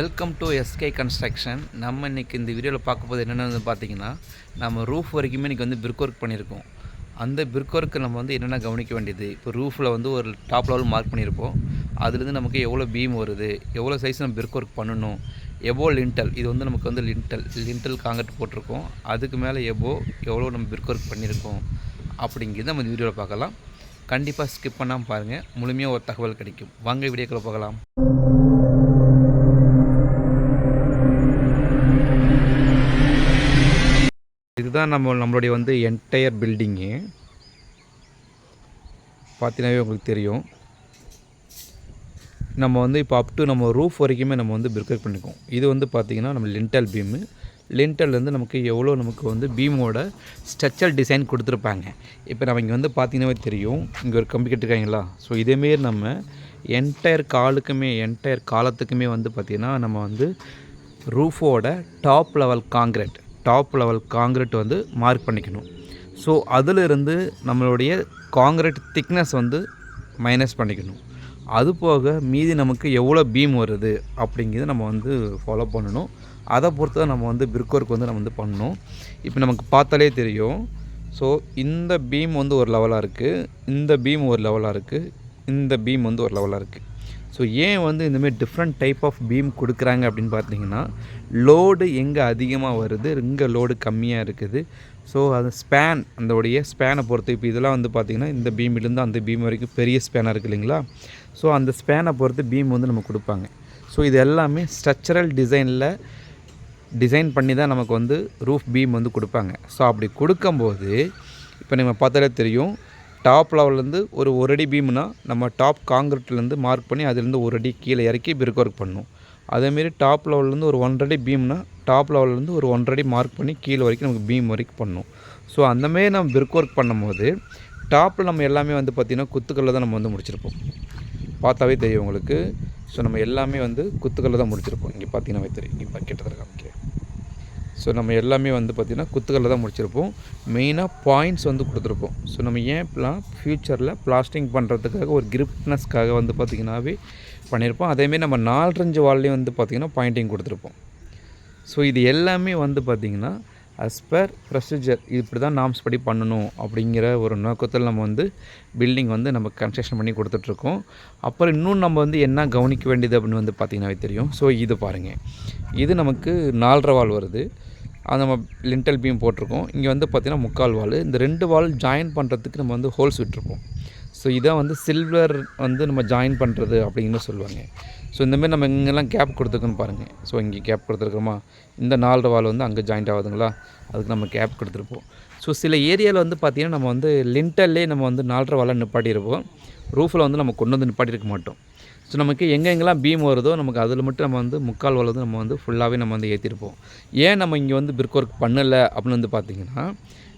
Welcome to SK construction நம்ம இன்றைக்கி இந்த வீடியோவில் பார்க்க போது என்னென்னு வந்து பார்த்தீங்கன்னா நம்ம ரூஃப் வரைக்குமே இன்றைக்கி வந்து பிரிக் ஒர்க் பண்ணியிருக்கோம். அந்த பிரிக் ஒர்க்கு நம்ம வந்து என்னென்ன கவனிக்க வேண்டியது? இப்போ ரூஃபில் வந்து ஒரு டாப் லெவல் மார்க் பண்ணியிருப்போம். அதுலேருந்து நமக்கு எவ்வளோ பீம் வருது? எவ்வளோ சைஸ் நம்ம பிரிக் ஒர்க் பண்ணணும்? எபோ லிண்டல் இது வந்து நமக்கு வந்து லிண்டல் லிண்டல் காங்கிரட் போட்டிருக்கோம். அதுக்கு மேலே எபோ எவ்வளோ நம்ம பிரிக் ஒர்க் பண்ணியிருக்கோம்? அப்படிங்கிறது நம்ம இந்த வீடியோவில் பார்க்கலாம். கண்டிப்பாக ஸ்கிப் பண்ணாமல் பாருங்கள் முழுமையாக ஒரு தகவல் கிடைக்கும். வாங்க வீடியோக்களை பார்க்கலாம் இதுதான் நம்ம நம்மளுடைய வந்து என்டையர் பில்டிங்கு பார்த்தீங்கன்னாவே உங்களுக்கு தெரியும். நம்ம வந்து இப்போ அப் டு நம்ம ரூஃப் வரைக்குமே நம்ம வந்து பிரிக்கர் பண்ணிக்குவோம். இது வந்து பார்த்திங்கன்னா நம்ம லிண்டல் பீமு லிண்டல்லேருந்து நமக்கு எவ்வளோ நமக்கு வந்து பீமோட ஸ்ட்ரக்சர் டிசைன் கொடுத்துருப்பாங்க. இப்போ நம்ம இங்கே வந்து பார்த்திங்கனாவே தெரியும். இங்கே ஒரு கம்பி கட்டிருக்காங்களா? ஸோ இதேமாரி நம்ம என்டையர் காலுக்குமே என்டையர் காலத்துக்குமே வந்து பார்த்திங்கன்னா நம்ம வந்து ரூஃபோட top level concrete top level concrete வந்து மார்க் பண்ணிக்கணும். ஸோ அதிலிருந்து நம்மளுடைய காங்கிரீட் திக்னஸ் வந்து மைனஸ் பண்ணிக்கணும். அது போக மீதி நமக்கு எவ்வளோ பீம் வருது அப்படிங்கிறத நம்ம வந்து ஃபாலோ பண்ணணும். அதை பொறுத்து தான் நம்ம வந்து பிரிக் ஒர்க் வந்து நம்ம வந்து பண்ணணும். இப்போ நமக்கு பார்த்தாலே தெரியும். ஸோ இந்த பீம் வந்து ஒரு லெவலாக இருக்குது இந்த பீம் ஒரு லெவலாக இருக்குது இந்த பீம் வந்து ஒரு லெவலாக இருக்குது ஸோ ஏன் வந்து இந்தமாரி டிஃப்ரெண்ட் டைப் ஆஃப் பீம் கொடுக்குறாங்க அப்படின்னு பார்த்தீங்கன்னா லோடு எங்கே அதிகமாக வருது இங்கே லோடு கம்மியாக இருக்குது. ஸோ அது ஸ்பேன் அந்தோடைய ஸ்பேனை பொறுத்து. இப்போ இதெல்லாம் வந்து பார்த்திங்கன்னா இந்த பீம்லேருந்து அந்த பீம் வரைக்கும் பெரிய ஸ்பேனாக இருக்குது இல்லைங்களா? ஸோ அந்த ஸ்பேனை பொறுத்து பீம் வந்து நம்ம கொடுப்பாங்க. ஸோ இது எல்லாமே ஸ்ட்ரக்சரல் டிசைனில் டிசைன் பண்ணி தான் நமக்கு வந்து ரூஃப் பீம் வந்து கொடுப்பாங்க. ஸோ அப்படி கொடுக்கும்போது இப்போ நம்ம பார்த்தாலே தெரியும் டாப் லெவல்லேருந்து ஒரு ஒரு அடி பீம்னா நம்ம டாப் காங்கிரீட்லேருந்து மார்க் பண்ணி அதுலேருந்து ஒரு அடி கீழே இறக்கி பிரிக் ஒர்க் பண்ணணும். அதேமாரி டாப் லெவல்லேருந்து ஒரு ஒன்றரை பீம்னா டாப் லெவல்லேருந்து ஒரு ஒன்றரை அடி மார்க் பண்ணி கீழே வரைக்கும் நமக்கு பீம் வரைக்கும் பண்ணணும். ஸோ அந்தமாரி நம்ம பிரிக் ஒர்க் பண்ணும்போது டாப்பில் நம்ம எல்லாமே வந்து பார்த்திங்கன்னா குத்துக்கல்ல தான் நம்ம வந்து முடிச்சிருப்போம். பார்த்தாவே தெரியும் உங்களுக்கு. ஸோ நம்ம எல்லாமே வந்து குத்துக்கல்ல தான் முடிச்சிருப்போம். இங்கே பார்த்தீங்கன்னா தெரியும் இங்கே கிட்டத்தட்ட காமிக்கிறேன். ஸோ நம்ம எல்லாமே வந்து பார்த்திங்கன்னா குத்துக்கல்ல தான் முடிச்சிருப்போம். மெயினாக பாயிண்ட்ஸ் வந்து கொடுத்துருப்போம். ஸோ நம்ம ஏன் இப்பெல்லாம் ஃப்யூச்சரில் பிளாஸ்டிங் பண்ணுறதுக்காக ஒரு கிரிப்னஸ்க்காக வந்து பார்த்திங்கனாவே பண்ணியிருப்போம் அதேமாரி நம்ம நாலஞ்சு வால்லையும் வந்து பார்த்திங்கன்னா பாயிண்டிங் கொடுத்துருப்போம். ஸோ இது எல்லாமே வந்து பார்த்திங்கன்னா அஸ் பர் ப்ரொசீஜர் இப்படி தான் நாம்ஸ் படி பண்ணணும் அப்படிங்கிற ஒரு நோக்கத்தில் நம்ம வந்து பில்டிங் வந்து நம்ம கன்ஸ்ட்ரக்ஷன் பண்ணி கொடுத்துட்ருக்கோம். அப்புறம் இன்னும் நம்ம வந்து என்ன கவனிக்க வேண்டியது அப்படின்னு வந்து பார்த்திங்கனாவே தெரியும். ஸோ இது பாருங்கள் இது நமக்கு நாலரை வால் வருது. அது நம்ம லிண்டல் பீம் போட்டிருக்கோம். இங்கே வந்து பார்த்திங்கன்னா முக்கால் வால். இந்த ரெண்டு வால் ஜாயின் பண்ணுறதுக்கு நம்ம வந்து ஹோல்ஸ் விட்டுருப்போம் ஸோ இதான் வந்து சில்வர் வந்து நம்ம ஜாயின் பண்ணுறது அப்படின்னு சொல்லுவாங்க. ஸோ இந்தமாரி நம்ம இங்கெல்லாம் கேப் கொடுத்துருக்கோன்னு பாருங்கள் ஸோ இங்கே கேப் கொடுத்துருக்கோமா இந்த நாலரை வால் வந்து அங்கே ஜாயிண்ட் ஆகுதுங்களா? அதுக்கு நம்ம கேப் கொடுத்துருப்போம். ஸோ சில ஏரியாவில் வந்து பார்த்திங்கன்னா நம்ம வந்து லிண்டல்லே நம்ம வந்து நாலரை வாழை நிப்பாட்டியிருப்போம். ரூஃபில் வந்து நம்ம கொண்டு வந்து நிப்பாட்டியிருக்க மாட்டோம். ஸோ நமக்கு எங்கெங்கெல்லாம் பீம் வருதோ நமக்கு அதில் மட்டும் நம்ம வந்து முக்கால் வால் நம்ம வந்து ஃபுல்லாகவே நம்ம வந்து ஏற்றிருப்போம் ஏன் நம்ம இங்கே வந்து பிரிக் ஒர்க் பண்ணலை அப்படின்னு வந்து பார்த்திங்கன்னா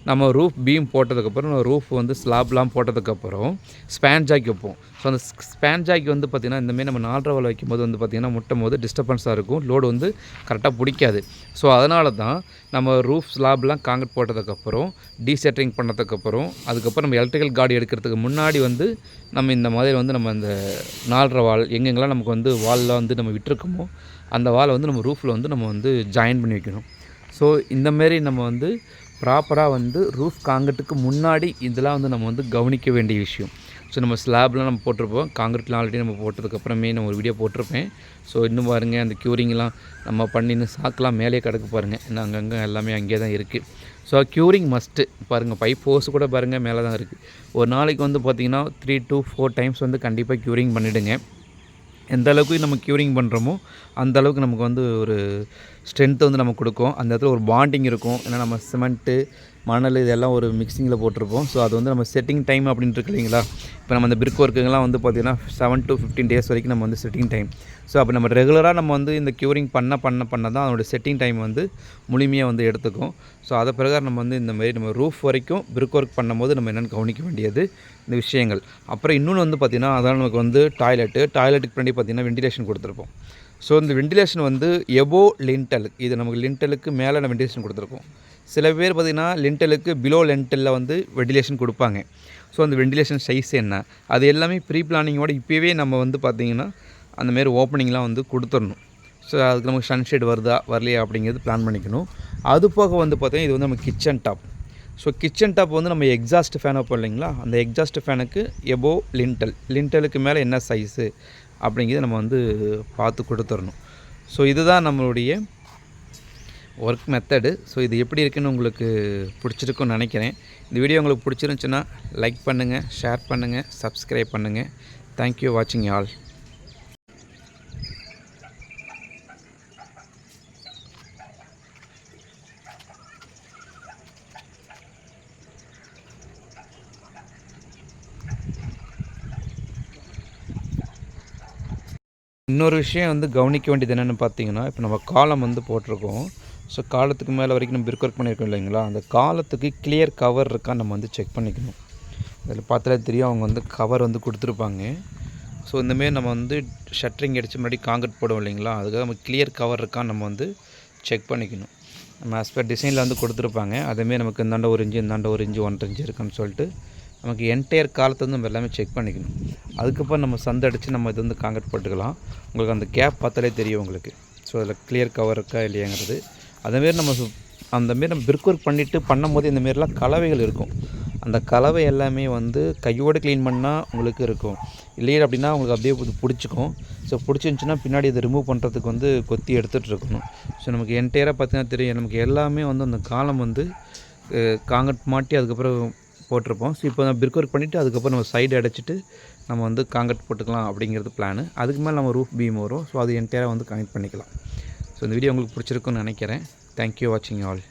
நம்ம ரூஃப் பீம் போட்டதுக்கப்புறம் நம்ம ரூஃப் வந்து ஸ்லாப்லாம் போட்டதுக்கப்புறம் ஸ்பேன் ஜாக்கி வைப்போம். ஸோ அந்த ஸ்பேன் ஜாக்கி வந்து பார்த்திங்கன்னா இந்தமாரி நம்ம நாலரை வால் வைக்கும்போது வந்து பார்த்திங்கன்னா முட்டும் போது டிஸ்டர்பன்ஸாக இருக்கும். லோடு வந்து கரெக்டாக பிடிக்காது. ஸோ அதனால தான் நம்ம ரூஃப் ஸ்லாப்லாம் காங்கிரட் போட்டதுக்கப்புறம் டீசெட்டரிங் பண்ணதுக்கப்புறம் அதுக்கப்புறம் நம்ம எலக்ட்ரிக்கல் கார்டு எடுக்கிறதுக்கு முன்னாடி வந்து நம்ம இந்த மாதிரி வந்து நம்ம அந்த நாலரை வால் எங்கெங்கெல்லாம் நமக்கு வந்து வாலில் வந்து நம்ம விட்டுருக்கோமோ அந்த வாலை வந்து நம்ம ரூஃபில் வந்து நம்ம வந்து ஜாயின் பண்ணி வைக்கணும். ஸோ இந்தமாரி நம்ம வந்து ப்ராப்பராக வந்து ரூஃப் காங்கிரட்டுக்கு முன்னாடி இதெல்லாம் வந்து நம்ம வந்து கவனிக்க வேண்டிய விஷயம். ஸோ நம்ம ஸ்லாப்லாம் நம்ம போட்டிருப்போம். காங்கிரீட்லாம் ஆல்ரெடி நம்ம போட்டதுக்கப்புறமே நம்ம ஒரு வீடியோ போட்டிருப்பேன். ஸோ இன்னும் பாருங்கள் அந்த க்யூரிங்லாம் நம்ம பண்ணின்னு சாக்கெலாம் மேலே கிடக்கு பாருங்கள் இன்னும் அங்கங்கே எல்லாமே அங்கேயே தான் இருக்குது ஸோ க்யூரிங் மஸ்ட்டு பாருங்கள் பைப் ஹோஸ் கூட பாருங்கள் மேலே தான் இருக்குது ஒரு நாளைக்கு வந்து பார்த்திங்கன்னா த்ரீ டு ஃபோர் டைம்ஸ் வந்து கண்டிப்பாக க்யூரிங் பண்ணிவிடுங்க எந்த அளவுக்கு நம்ம க்யூரிங் பண்ணுறோமோ அந்த அளவுக்கு நமக்கு வந்து ஒரு ஸ்ட்ரென்த்தை வந்து நமக்கு கொடுக்கும். அந்த இடத்துல ஒரு பாண்டிங் இருக்கும். ஏன்னா நம்ம சிமெண்ட்டு மணல் இதெல்லாம் ஒரு மிக்சிங்கில் போட்டிருப்போம். ஸோ அது வந்து நம்ம செட்டிங் டைம் அப்படின்ட்டு இருக்கு இல்லைங்களா? இப்போ நம்ம அந்த பிரிக் ஒர்க்குங்கெல்லாம் வந்து பார்த்திங்கன்னா செவன் டு ஃபிஃப்டீன் டேஸ் வரைக்கும் நம்ம வந்து செட்டிங் டைம் ஸோ அப்போ நம்ம ரெகுலராக நம்ம வந்து இந்த க்யூரிங் பண்ண பண்ண பண்ண தான் அதோட செட்டிங் டைம் வந்து முழுமையாக வந்து எடுத்துக்கும். ஸோ அதை பிரகாரம் நம்ம வந்து இந்த மாதிரி நம்ம ரூஃப் வரைக்கும் பிரிக் ஒர்க் பண்ணும்போது நம்ம என்னென்னு கவனிக்க வேண்டியது இந்த விஷயங்கள். அப்புறம் இன்னொன்று வந்து பார்த்திங்கன்னா அதான் நமக்கு வந்து டாய்லெட்டு டாய்லெட்டுக்கு பின்னாடி பார்த்திங்கன்னா வெண்டிலேஷன் கொடுத்துருப்போம். ஸோ இந்த வெண்டிலேஷன் வந்து எபோ லிண்டல் இது நமக்கு லிண்டலுக்கு மேலே நம்ம வெண்டிலேஷன் கொடுத்துருக்கோம். சில பேர் பார்த்திங்கன்னா லென்டலுக்கு பிலோ லென்டலில் வந்து வெண்டிலேஷன் கொடுப்பாங்க. ஸோ அந்த வெண்டிலேஷன் சைஸ் என்ன? அது எல்லாமே ப்ரீ பிளானிங்கோட இப்போவே நம்ம வந்து பார்த்திங்கன்னா அந்தமாரி ஓப்பனிங்லாம் வந்து கொடுத்துடணும். ஸோ அதுக்கு நமக்கு சன்ஷேட் வருதா வரலையா அப்படிங்கிறது பிளான் பண்ணிக்கணும். அது போக வந்து பார்த்தீங்கன்னா இது வந்து நம்ம kitchen top so kitchen top வந்து நம்ம எக்ஸாஸ்ட் ஃபேன் வைப்போம் இல்லைங்களா? அந்த எக்ஸாஸ்ட் ஃபேனுக்கு எபோ லிண்டல் லிண்டலுக்கு மேலே என்ன சைஸு அப்படிங்கிறத நம்ம வந்து பார்த்து கொடுத்துடணும். ஸோ இதுதான் நம்மளுடைய ஒர்க் மெத்தடு ஸோ இது எப்படி இருக்குன்னு உங்களுக்கு பிடிச்சிருக்குன்னு நினைக்கிறேன். இந்த வீடியோ உங்களுக்கு பிடிச்சிருந்துச்சுன்னா லைக் பண்ணுங்கள் ஷேர் பண்ணுங்கள் சப்ஸ்கிரைப் பண்ணுங்கள் தேங்க்யூ வாட்சிங் ஆல் இன்னொரு விஷயம் வந்து கவனிக்க வேண்டியது என்னென்னு பார்த்தீங்கன்னா இப்போ நம்ம காலம் வந்து போட்டிருக்கோம். ஸோ காலத்துக்கு மேலே வரைக்கும் நம்ம பிர்க் ஒர்க் பண்ணியிருக்கோம் இல்லைங்களா? அந்த காலத்துக்கு கிளியர் கவர் இருக்கா நம்ம வந்து செக் பண்ணிக்கணும். அதில் பார்த்தாலே தெரியும் அவங்க வந்து கவர் வந்து கொடுத்துருப்பாங்க. ஸோ இந்தமாரி நம்ம வந்து ஷட்டரிங் அடித்து முன்னாடி காங்கிரட் போடுவோம் இல்லைங்களா? அதுக்காக நம்ம கிளியர் கவர் இருக்கான்னு நம்ம வந்து செக் பண்ணிக்கணும். நம்ம ஆஸ் பர் டிசைனில் வந்து கொடுத்துருப்பாங்க. அதேமாரி நமக்கு இந்தாண்ட ஒரு இன்ச்சு இந்தாண்ட ஒரு இன்ச்சு ஒன்றரை இன்ச்சு இருக்குன்னு சொல்லிட்டு நமக்கு என்டையர் காலத்தை வந்து நம்ம எல்லாமே செக் பண்ணிக்கணும். அதுக்கப்புறம் நம்ம சந்தை அடித்து நம்ம இது வந்து காங்கிரட் போட்டுக்கலாம். உங்களுக்கு அந்த கேப் பார்த்தாலே தெரியும் உங்களுக்கு. ஸோ அதில் கிளியர் கவர் இருக்கா இல்லையாங்கிறது. அதேமாரி நம்ம சு- அந்தமாரி நம்ம பிரிக் ஒர்க் பண்ணிவிட்டு பண்ணும்போது இந்தமாரிலாம் கலவைகள் இருக்கும். அந்த கலவை எல்லாமே வந்து கையோடு க்ளீன் பண்ணால் உங்களுக்கு இருக்கும். இல்லையே அப்படின்னா உங்களுக்கு அப்படியே இது பிடிச்சிக்கும். ஸோ பிடிச்சிருந்துச்சின்னா பின்னாடி இதை ரிமூவ் பண்ணுறதுக்கு வந்து கொத்தி எடுத்துகிட்டு இருக்கணும். ஸோ நமக்கு என்டையராக பார்த்தீங்கன்னா தெரியும். நமக்கு எல்லாமே வந்து அந்த காலம் வந்து காங்கட் மாட்டி அதுக்கப்புறம் போட்டிருப்போம். ஸோ இப்போ நம்ம பிரிக் ஒர்க் பண்ணிவிட்டு அதுக்கப்புறம் நம்ம சைடு அடைச்சிட்டு நம்ம வந்து காங்கட் போட்டுக்கலாம் அப்படிங்கிறது பிளானு அதுக்கு மேலே நம்ம ரூஃப் பீம் வரும். ஸோ அது என்டையராக வந்து கனெக்ட் பண்ணிக்கலாம். ஸோ இந்த வீடியோ உங்களுக்கு பிடிச்சிருக்குன்னு நினைக்கிறேன். தேங்க்யூ வாட்சிங் ஆல்